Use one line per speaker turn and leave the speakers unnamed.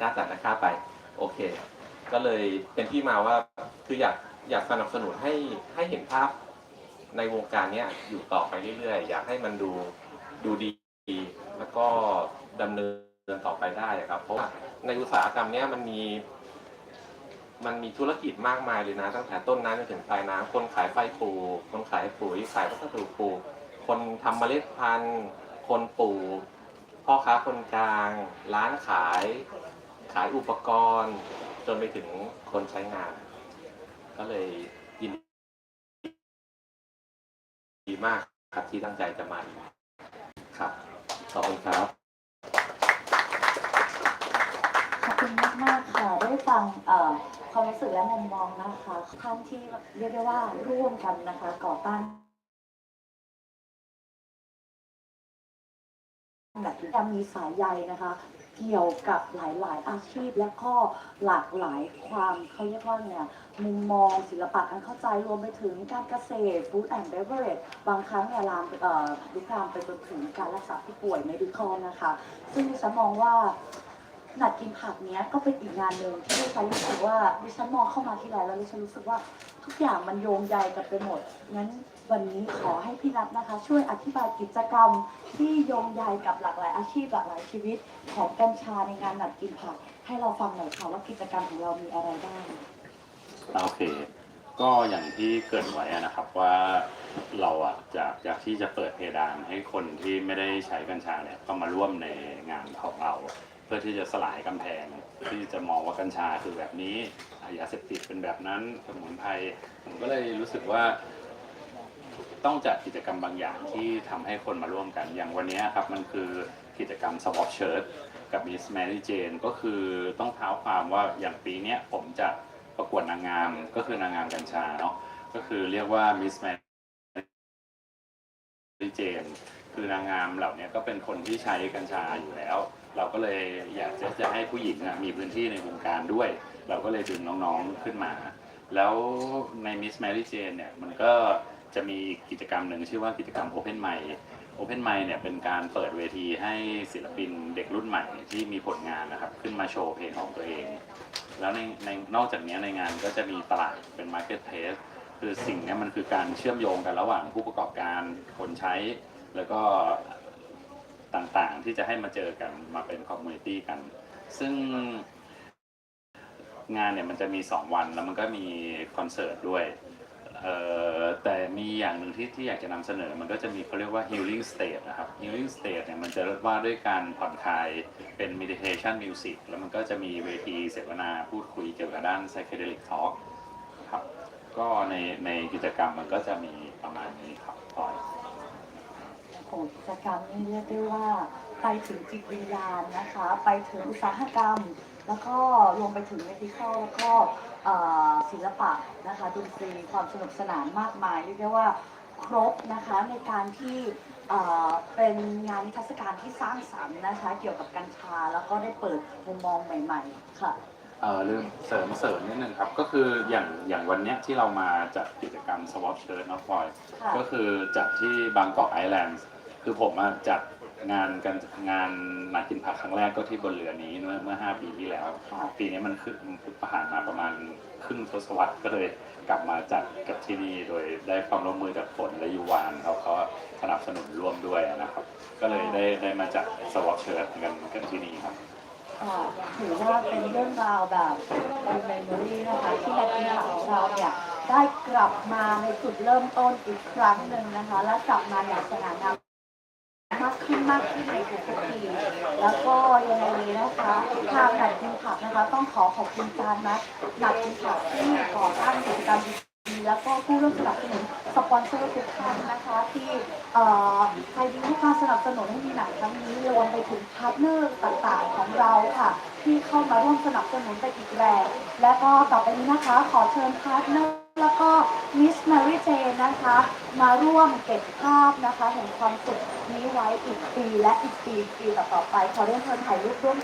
กล้าจ่ายราคาไปโอเค ก็เลยเป็นที่มาว่าคืออยากอยากสนับสนุนให้ให้เห็นภาพในวงการเนี้ยอยู่ต่อไปเรื่อยๆ อยากให้มันดูดูดีแล้วก็ดำเนินต่อไปได้ครับ เพราะว่าในอุตสาหกรรมเนี้ยมันมีมันมีธุรกิจมากมายเลยนะ ตั้งแต่ต้นน้ำจนถึงปลายน้ำคนขายไฟปลูกคนขายปุ๋ยขายวัสดุปลูกคนทำเมล็ดพันธุ์ คนปลูกพ่อค้าคนกลาง ร้านขาย ขายอุปกรณ์ จนไปถึงคนใช้งาน ก็เลยยินดีมากครับที่ตั้งใจจะมาครับขอบคุณครับ
ขอบคุณมากมากๆค่ะ ได้ฟังเอ่อความรู้สึกและมุมมองนะคะ ท่านที่เรียกได้ว่าร่วมกันนะคะ ก่อตั้งแบบจะมีสายใยนะคะ เกี่ยวกับหลายๆ อาชีพและก็หลากหลายความเขาเรียกว่าเนี่ยมุมมองศิลปะการเข้าใจรวมไปถึงการเกษตร food and beverage บางครั้งเนี่ยลามลุกลามไปจนถึงการรักษาผู้ป่วย medical นะคะ ซึ่งฉันมองว่า หนัดกินผักเนี้ยก็เป็นอีกงานหนึ่งที่ดิฉันรู้สึกว่าดิฉันมองเข้ามาที่ไรแล้วดิฉันรู้สึกว่าทุกอย่างมันโยงใยกันไปหมดงั้นวันนี้ขอให้พี่นัทนะคะ ช่วยอธิบายกิจกรรมที่โยงใยกับหลากหลายอาชีพหลากหลายชีวิต ของกัญชาในงานหนัดกินผัก ให้เราฟังหน่อยค่ะว่ากิจกรรมของเรามีอะไรบ้าง
โอเค ก็อย่างที่เกิดไว้นะครับว่าเราอะจากจากที่จะเปิดเพดานให้คนที่ไม่ได้ใช้กัญชาเนี่ยเข้ามาร่วมในงานของเรา เพื่อที่จะสลายกำแพง ที่จะมองว่ากัญชาคือแบบนี้ยาเสพติดเป็นแบบนั้นสมุนไพรผมก็เลยรู้สึกว่า ต้องจัดกิจกรรมบางอย่างที่ทำให้คนมาร่วมกันอย่างวันนี้ครับมันคือกิจกรรม Swap Shirt กับ Miss Mary Jane ก็คือต้องเท้าความว่าอย่างปีนี้ผมจะประกวดนางงามก็คือนางงามกัญชาเนาะก็คือเรียกว่า Miss Mary Jane คือนางงามเหล่านี้ก็เป็นคนที่ใช้กัญชาอยู่แล้ว เราก็เลยอยากจะจะให้ผู้หญิงอะมีพื้นที่ในวงการด้วย เราก็เลยดึงน้องๆขึ้นมา แล้วใน Miss Mary Jane เนี่ยมันก็จะมีกิจกรรมหนึ่งชื่อว่ากิจกรรม Open Mic Open Mic เนี่ยเป็นการเปิดเวทีให้ศิลปินเด็กรุ่นใหม่ที่มีผลงานนะครับ ขึ้นมาโชว์เพลงของตัวเอง แล้วในในนอกจากนี้ในงานก็จะมีตลาดเป็น Marketplace คือสิ่งนี้มันคือการเชื่อมโยงกันระหว่างผู้ประกอบการคนใช้ แล้วก็ ต่างๆ ที่จะให้มาเจอกันมาเป็นคอมมูนิตี้กัน ซึ่งงานเนี่ยมันจะมี 2 วันแล้วมันก็มีคอนเสิร์ตด้วยแต่มีอย่างหนึ่งที่ที่อยากจะนำเสนอ มันก็จะมีเขาเรียกว่า healing state นะครับ healing state เนี่ยมันจะว่าด้วยการผ่อนคลายเป็น meditation music แล้วมันก็จะมีเวทีเสวนาพูดคุยเกี่ยวกับด้าน psychedelic talk ครับ ก็ในในกิจกรรมมันก็จะมีประมาณนี้ครับพลอย
ของกิจกรรมนี่เรียกได้ว่าไปถึงจิตวิญญาณนะคะ ไปถึงอุตสาหกรรม แล้วก็รวมไปถึงเมดิคอลแล้วก็เอ่อศิลปะนะคะดนตรีความสนุกสนานมากมายเรียกได้ว่าครบนะคะในการที่เอ่อเป็นงานนิทรรศการที่สร้างสรรค์นะคะ เกี่ยวกับกัญชาแล้วก็ได้เปิดมุมมองใหม่ๆค่ะ
เอ่อลืมเสริมเสริมนิดนึงครับ ก็คืออย่างอย่างวันเนี้ยที่เรามาจัดกิจกรรม swap shirt เนาะพลอย
ค่ะ
ก็คือจัดที่บางกอกไอแลนด์ คือผมจัดงานกันงานหนากินผักครั้งแรกก็ที่บนเรือนี้เมื่อเมื่อ 5 ปีที่แล้ว ปีนี้มันคือผ่านมาประมาณครึ่งทศวรรษก็เลยกลับมาจัดกับที่นี่โดยได้ความร่วมมือจากฝนและยูวานเขาก็สนับสนุนร่วมด้วยนะครับ ก็เลยได้ได้มาจัด swap shirt กันกันที่นี่ครับ
ค่ะถือว่าเป็นเรื่องราวแบบเป็นเมมโมรี่นะคะที่นักกีฬาของเราเนี่ยได้กลับมาในจุดเริ่มต้นอีกครั้งหนึ่งนะคะ และกลับมาอย่างสง่างาม ขึ้นมากขึ้นในทุกๆปีแล้วก็ยังไงนี้นะคะทางหนัดกินผักนะคะ ต้องขอขอบคุณจานนะหนัดกินผักที่ก่อตั้งกิจกรรมดีแล้วก็ผู้ร่วมสนับสนุนสปอนเซอร์ทุกท่านนะคะ ที่เอ่อใครดีให้การสนับสนุนให้มีหนังครั้งนี้รวมไปถึงพาร์ทเนอร์ต่างๆของเราค่ะ ที่เข้ามาร่วมสนับสนุนไปอีกแรงและก็ต่อไปนี้นะคะ ขอเชิญพาร์ทเนอร์แล้วก็มิส m ม r y เจน นะคะ มาร่วมเก็บภาพนะคะแห่งความสุขนี้ไว้อีกปีและอีกปีปีต่อๆไปขอเรียนเชิญถ่ายรูปร่วม